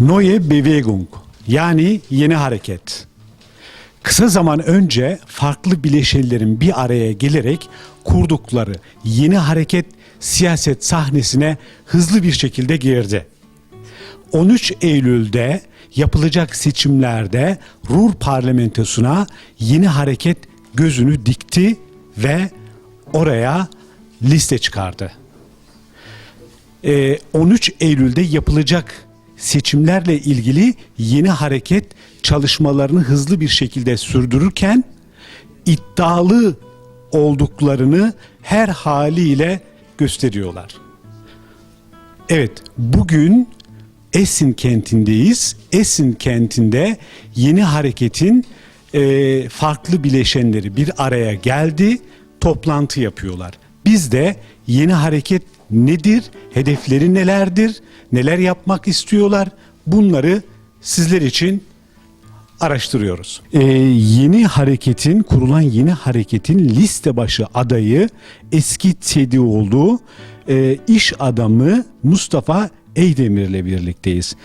Neue Bewegung yani yeni hareket. Kısa zaman önce farklı bileşenlerin bir araya gelerek kurdukları yeni hareket siyaset sahnesine hızlı bir şekilde girdi. 13 Eylül'de yapılacak seçimlerde Ruhr parlamentosuna yeni hareket gözünü dikti ve oraya liste çıkardı. Ee, 13 Eylül'de yapılacak seçimlerle ilgili yeni hareket çalışmalarını hızlı bir şekilde sürdürürken iddialı olduklarını her haliyle gösteriyorlar. Evet, bugün Esin kentindeyiz. Esin kentinde yeni hareketin e, farklı bileşenleri bir araya geldi, toplantı yapıyorlar. Biz de yeni hareket nedir, hedefleri nelerdir, neler yapmak istiyorlar bunları sizler için araştırıyoruz. Ee, yeni hareketin, kurulan yeni hareketin liste başı adayı eski Tedioğlu e, iş adamı Mustafa Eydemir ile birlikteyiz.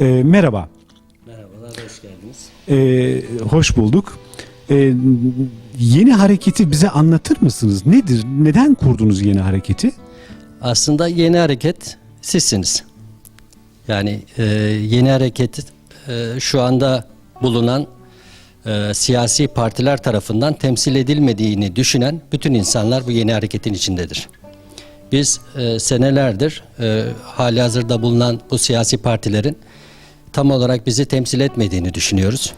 Ee, merhaba, Merhabalar, hoş geldiniz. Ee, hoş bulduk. Ee, yeni hareketi bize anlatır mısınız? Nedir, neden kurdunuz yeni hareketi? Aslında yeni hareket sizsiniz. Yani e, yeni hareket e, şu anda bulunan e, siyasi partiler tarafından temsil edilmediğini düşünen bütün insanlar bu yeni hareketin içindedir. Biz e, senelerdir e, hali hazırda bulunan bu siyasi partilerin tam olarak bizi temsil etmediğini düşünüyoruz.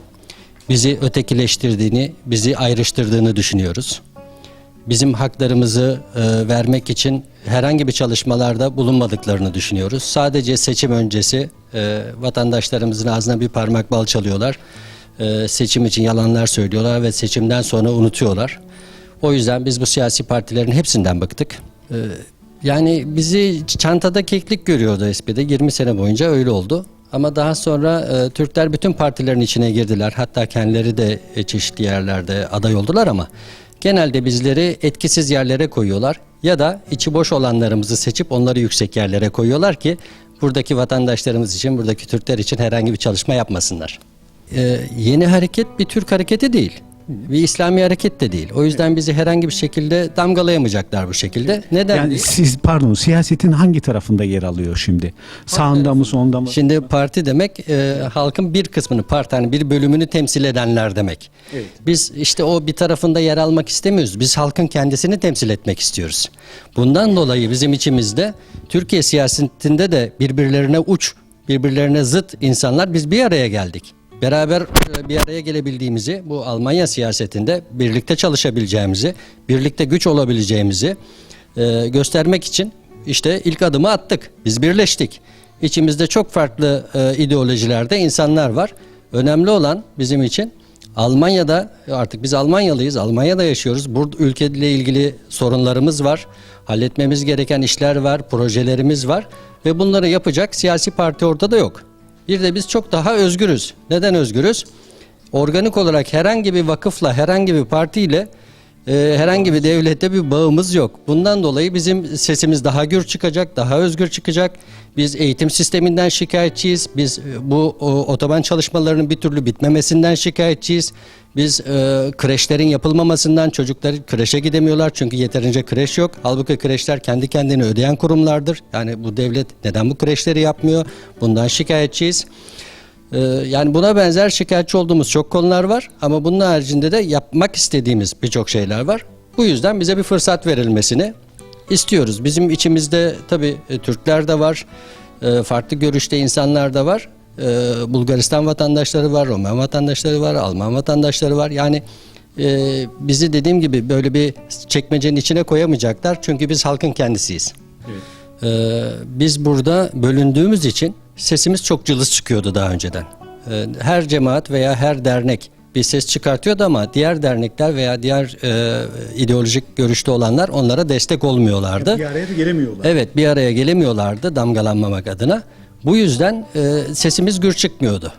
Bizi ötekileştirdiğini, bizi ayrıştırdığını düşünüyoruz. Bizim haklarımızı e, vermek için herhangi bir çalışmalarda bulunmadıklarını düşünüyoruz. Sadece seçim öncesi e, vatandaşlarımızın ağzına bir parmak bal çalıyorlar. E, seçim için yalanlar söylüyorlar ve seçimden sonra unutuyorlar. O yüzden biz bu siyasi partilerin hepsinden bıktık. Yani bizi çantada keklik görüyordu SP'de 20 sene boyunca öyle oldu. Ama daha sonra e, Türkler bütün partilerin içine girdiler. Hatta kendileri de çeşitli yerlerde aday oldular ama genelde bizleri etkisiz yerlere koyuyorlar. Ya da içi boş olanlarımızı seçip onları yüksek yerlere koyuyorlar ki buradaki vatandaşlarımız için, buradaki Türkler için herhangi bir çalışma yapmasınlar. E, yeni hareket bir Türk hareketi değil. Bir İslami hareket de değil. O yüzden bizi herhangi bir şekilde damgalayamayacaklar bu şekilde. Neden? Yani siz pardon siyasetin hangi tarafında yer alıyor şimdi? Sağında mı solunda mı? Şimdi parti demek e, halkın bir kısmını, parti hani bir bölümünü temsil edenler demek. Evet. Biz işte o bir tarafında yer almak istemiyoruz. Biz halkın kendisini temsil etmek istiyoruz. Bundan dolayı bizim içimizde Türkiye siyasetinde de birbirlerine uç, birbirlerine zıt insanlar biz bir araya geldik. Beraber e, bir araya gelebildiğimizi, bu Almanya siyasetinde birlikte çalışabileceğimizi, birlikte güç olabileceğimizi e, göstermek için işte ilk adımı attık. Biz birleştik. İçimizde çok farklı e, ideolojilerde insanlar var. Önemli olan bizim için Almanya'da artık biz Almanyalıyız. Almanya'da yaşıyoruz. Burada ülkeyle ilgili sorunlarımız var. Halletmemiz gereken işler var, projelerimiz var ve bunları yapacak siyasi parti ortada yok. Bir de biz çok daha özgürüz. Neden özgürüz? Organik olarak herhangi bir vakıfla, herhangi bir partiyle e, herhangi bir devlette bir bağımız yok. Bundan dolayı bizim sesimiz daha gür çıkacak, daha özgür çıkacak. Biz eğitim sisteminden şikayetçiyiz. Biz e, bu o, otoban çalışmalarının bir türlü bitmemesinden şikayetçiyiz. Biz e, kreşlerin yapılmamasından çocuklar kreşe gidemiyorlar çünkü yeterince kreş yok. Halbuki kreşler kendi kendini ödeyen kurumlardır. Yani bu devlet neden bu kreşleri yapmıyor? Bundan şikayetçiyiz. Ee, yani buna benzer şikayetçi olduğumuz çok konular var ama bunun haricinde de yapmak istediğimiz birçok şeyler var. Bu yüzden bize bir fırsat verilmesini istiyoruz. Bizim içimizde tabii e, Türkler de var, e, farklı görüşte insanlar da var. E, Bulgaristan vatandaşları var, Roman vatandaşları var, Alman vatandaşları var. Yani bizi dediğim gibi böyle bir çekmecenin içine koyamayacaklar çünkü biz halkın kendisiyiz. Ee, biz burada bölündüğümüz için sesimiz çok cılız çıkıyordu daha önceden. Ee, her cemaat veya her dernek bir ses çıkartıyordu ama diğer dernekler veya diğer e, ideolojik görüşte olanlar onlara destek olmuyorlardı. Bir araya gelemiyorlar. Evet bir araya gelemiyorlardı damgalanmamak adına. Bu yüzden e, sesimiz gür çıkmıyordu.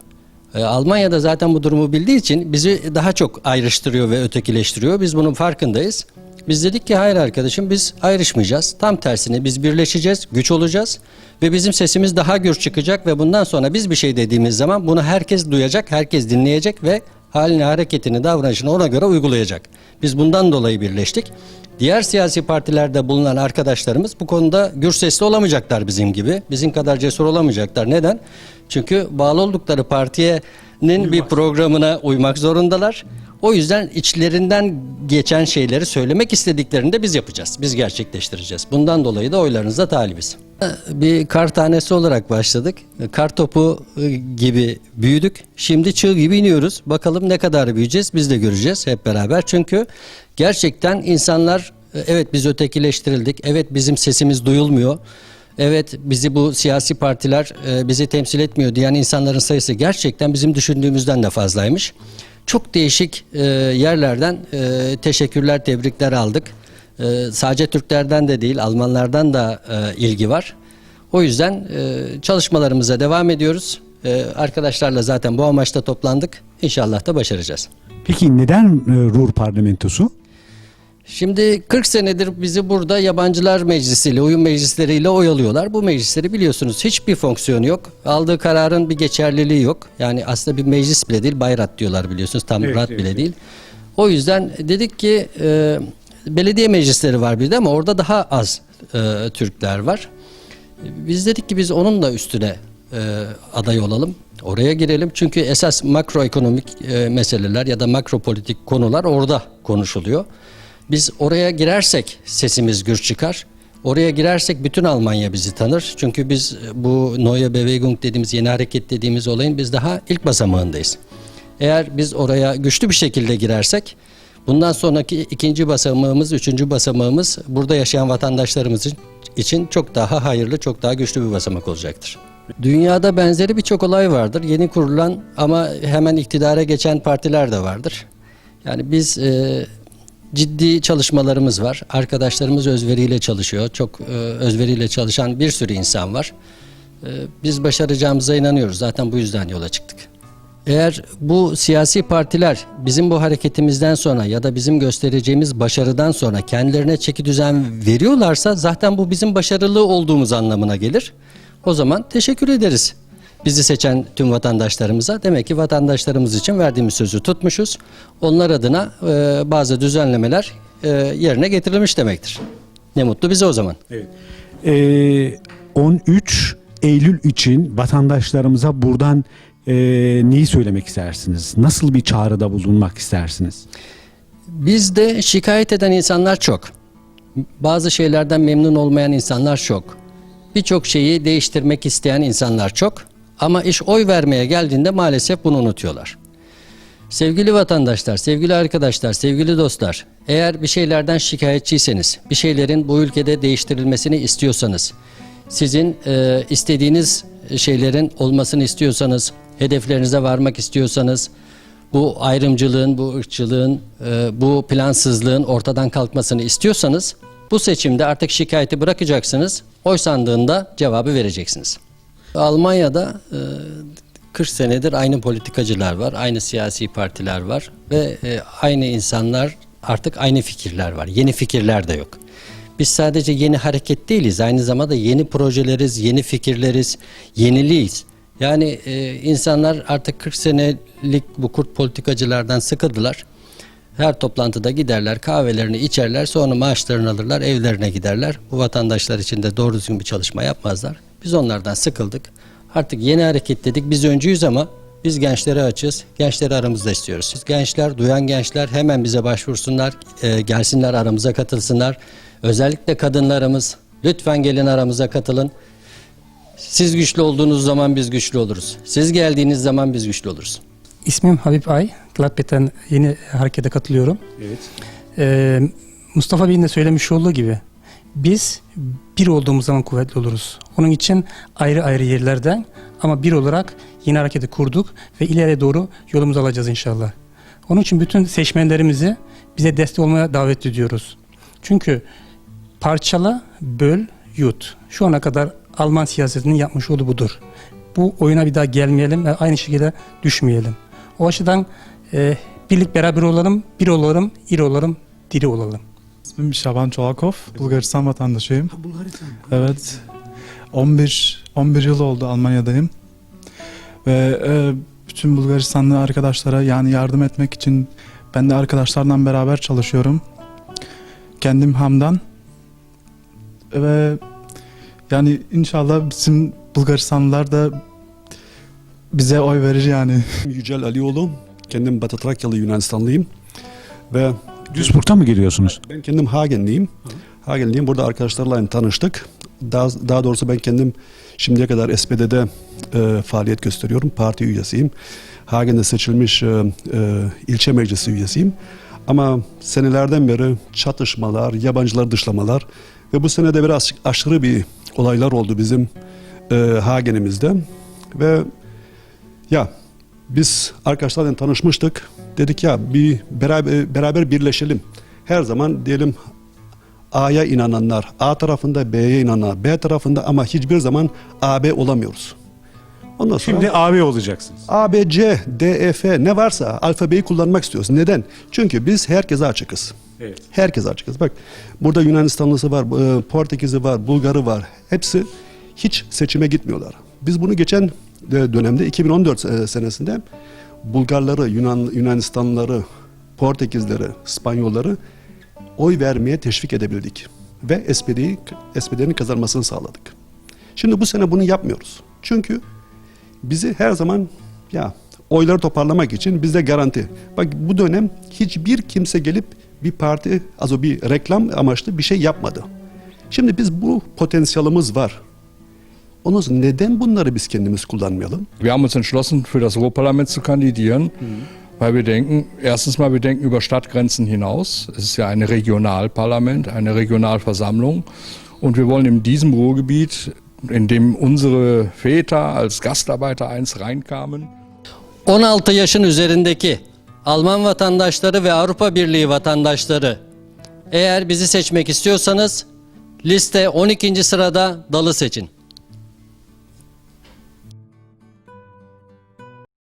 E, Almanya'da zaten bu durumu bildiği için bizi daha çok ayrıştırıyor ve ötekileştiriyor. Biz bunun farkındayız. Biz dedik ki hayır arkadaşım biz ayrışmayacağız. Tam tersine biz birleşeceğiz, güç olacağız ve bizim sesimiz daha gür çıkacak ve bundan sonra biz bir şey dediğimiz zaman bunu herkes duyacak, herkes dinleyecek ve halini, hareketini, davranışını ona göre uygulayacak. Biz bundan dolayı birleştik. Diğer siyasi partilerde bulunan arkadaşlarımız bu konuda gür sesli olamayacaklar bizim gibi. Bizim kadar cesur olamayacaklar. Neden? Çünkü bağlı oldukları partiyenin bir programına uymak zorundalar. O yüzden içlerinden geçen şeyleri söylemek istediklerini de biz yapacağız. Biz gerçekleştireceğiz. Bundan dolayı da oylarınıza talibiz. Bir kar tanesi olarak başladık. Kar topu e, gibi büyüdük. Şimdi çığ gibi iniyoruz. Bakalım ne kadar büyüyeceğiz biz de göreceğiz hep beraber. Çünkü gerçekten insanlar e, evet biz ötekileştirildik. Evet bizim sesimiz duyulmuyor. Evet bizi bu siyasi partiler e, bizi temsil etmiyor diyen insanların sayısı gerçekten bizim düşündüğümüzden de fazlaymış. Çok değişik e, yerlerden e, teşekkürler, tebrikler aldık. E, sadece Türklerden de değil, Almanlardan da e, ilgi var. O yüzden e, çalışmalarımıza devam ediyoruz. E, arkadaşlarla zaten bu amaçla toplandık. İnşallah da başaracağız. Peki neden e, Ruhr parlamentosu? Şimdi 40 senedir bizi burada yabancılar meclisiyle, uyum meclisleriyle oyalıyorlar. Bu meclisleri biliyorsunuz hiçbir fonksiyonu yok. Aldığı kararın bir geçerliliği yok. Yani aslında bir meclis bile değil, bayrat diyorlar biliyorsunuz. Tam Evet, rat evet, bile evet. değil. O yüzden dedik ki e, belediye meclisleri var bir de ama orada daha az e, Türkler var. Biz dedik ki biz onun da üstüne e, aday olalım. Oraya girelim. Çünkü esas makroekonomik e, meseleler ya da makropolitik konular orada konuşuluyor. Biz oraya girersek sesimiz gür çıkar. Oraya girersek bütün Almanya bizi tanır. Çünkü biz e, bu Neue Bewegung dediğimiz yeni hareket dediğimiz olayın biz daha ilk basamağındayız. Eğer biz oraya güçlü bir şekilde girersek bundan sonraki ikinci basamağımız, üçüncü basamağımız burada yaşayan vatandaşlarımız için- çok daha hayırlı, çok daha güçlü bir basamak olacaktır. Dünyada benzeri birçok olay vardır. Yeni kurulan ama hemen iktidara geçen partiler de vardır. Yani biz e, ciddi çalışmalarımız var. Arkadaşlarımız özveriyle çalışıyor. Çok e, özveriyle çalışan bir sürü insan var. E, biz başaracağımıza inanıyoruz. Zaten bu yüzden yola çıktık. Eğer bu siyasi partiler bizim bu hareketimizden sonra ya da bizim göstereceğimiz başarıdan sonra kendilerine çeki düzen veriyorlarsa zaten bu bizim başarılı olduğumuz anlamına gelir. O zaman teşekkür ederiz. Bizi seçen tüm vatandaşlarımıza demek ki vatandaşlarımız için verdiğimiz sözü tutmuşuz. Onlar adına e, bazı düzenlemeler e, yerine getirilmiş demektir. Ne mutlu bize o zaman. Ee, 13 Eylül için vatandaşlarımıza buradan e, neyi söylemek istersiniz? Nasıl bir çağrıda bulunmak istersiniz? Bizde şikayet eden insanlar çok. Bazı şeylerden memnun olmayan insanlar çok. Birçok şeyi değiştirmek isteyen insanlar çok. Ama iş oy vermeye geldiğinde maalesef bunu unutuyorlar. Sevgili vatandaşlar, sevgili arkadaşlar, sevgili dostlar, eğer bir şeylerden şikayetçiyseniz, bir şeylerin bu ülkede değiştirilmesini istiyorsanız, sizin e, istediğiniz şeylerin olmasını istiyorsanız, hedeflerinize varmak istiyorsanız, bu ayrımcılığın, bu ırkçılığın, e, bu plansızlığın ortadan kalkmasını istiyorsanız, bu seçimde artık şikayeti bırakacaksınız, oy sandığında cevabı vereceksiniz. Almanya'da e, 40 senedir aynı politikacılar var, aynı siyasi partiler var ve e, aynı insanlar artık aynı fikirler var. Yeni fikirler de yok. Biz sadece yeni hareket değiliz, aynı zamanda yeni projeleriz, yeni fikirleriz, yeniliyiz. Yani e, insanlar artık 40 senelik bu kurt politikacılardan sıkıldılar. Her toplantıda giderler, kahvelerini içerler, sonra maaşlarını alırlar, evlerine giderler. Bu vatandaşlar için de doğru düzgün bir çalışma yapmazlar. Biz onlardan sıkıldık. Artık yeni hareket dedik. Biz öncüyüz ama biz gençlere açız. Gençleri aramızda istiyoruz. Gençler, duyan gençler hemen bize başvursunlar. e, gelsinler aramıza katılsınlar. Özellikle kadınlarımız lütfen gelin aramıza katılın. Siz güçlü olduğunuz zaman biz güçlü oluruz. Siz geldiğiniz zaman biz güçlü oluruz. İsmim Habib Ay. Gladbeck'ten yeni harekete katılıyorum. Evet. Ee, Mustafa Bey'in de söylemiş olduğu gibi biz bir olduğumuz zaman kuvvetli oluruz. Onun için ayrı ayrı yerlerden ama bir olarak yeni hareketi kurduk ve ileriye doğru yolumuzu alacağız inşallah. Onun için bütün seçmenlerimizi bize destek olmaya davet ediyoruz. Çünkü parçala, böl, yut. Şu ana kadar Alman siyasetinin yapmış olduğu budur. Bu oyuna bir daha gelmeyelim ve aynı şekilde düşmeyelim. O açıdan e, birlik beraber olalım, bir olalım, iri olalım, diri olalım. İsmim Şaban Çolakov. Bulgaristan vatandaşıyım. Evet. 11 11 yıl oldu Almanya'dayım. Ve e, bütün Bulgaristanlı arkadaşlara yani yardım etmek için ben de arkadaşlarla beraber çalışıyorum. Kendim hamdan. Ve yani inşallah bizim Bulgaristanlılar da bize oy verir yani. Yücel Alioğlu. Kendim Batı Trakyalı Yunanistanlıyım. Ve Duisburg'ta mı geliyorsunuz? ben kendim Hagenliyim. Hagenliyim. Burada arkadaşlarla tanıştık. Daha, daha doğrusu ben kendim şimdiye kadar SPD'de e, faaliyet gösteriyorum. Parti üyesiyim. Hagen'de seçilmiş e, e, ilçe meclisi üyesiyim. Ama senelerden beri çatışmalar, yabancılar dışlamalar ve bu sene de biraz aşırı bir olaylar oldu bizim e, Hagen'imizde. Ve ya biz arkadaşlarla tanışmıştık. Dedik ya bir beraber, beraber birleşelim. Her zaman diyelim A'ya inananlar, A tarafında B'ye inananlar, B tarafında ama hiçbir zaman AB olamıyoruz. Ondan sonra Şimdi AB olacaksınız. A, B, C, D, E, F ne varsa alfabeyi kullanmak istiyoruz. Neden? Çünkü biz herkese açıkız. Evet. Herkese açıkız. Bak burada Yunanistanlısı var, e, Portekiz'i var, Bulgarı var. Hepsi hiç seçime gitmiyorlar. Biz bunu geçen e, dönemde 2014 e, senesinde Bulgarları, Yunan Yunanistanlıları, Portekizleri, İspanyolları oy vermeye teşvik edebildik ve SPD'yi SPD'nin kazanmasını sağladık. Şimdi bu sene bunu yapmıyoruz. Çünkü bizi her zaman ya oyları toparlamak için bizde garanti. Bak bu dönem hiçbir kimse gelip bir parti az bir reklam amaçlı bir şey yapmadı. Şimdi biz bu potansiyelimiz var. Ondan sonra neden bunları biz kendimiz kullanmayalım? Wir haben uns entschlossen, für das Ruhrparlament zu kandidieren, weil wir denken, erstens mal, wir denken über Stadtgrenzen hinaus. Es ist ja ein Regionalparlament, eine Regionalversammlung. Und wir wollen in diesem Ruhrgebiet, in dem unsere Väter als Gastarbeiter einst reinkamen, 16 yaşın üzerindeki Alman vatandaşları ve Avrupa Birliği vatandaşları eğer bizi seçmek istiyorsanız liste 12. sırada dalı seçin.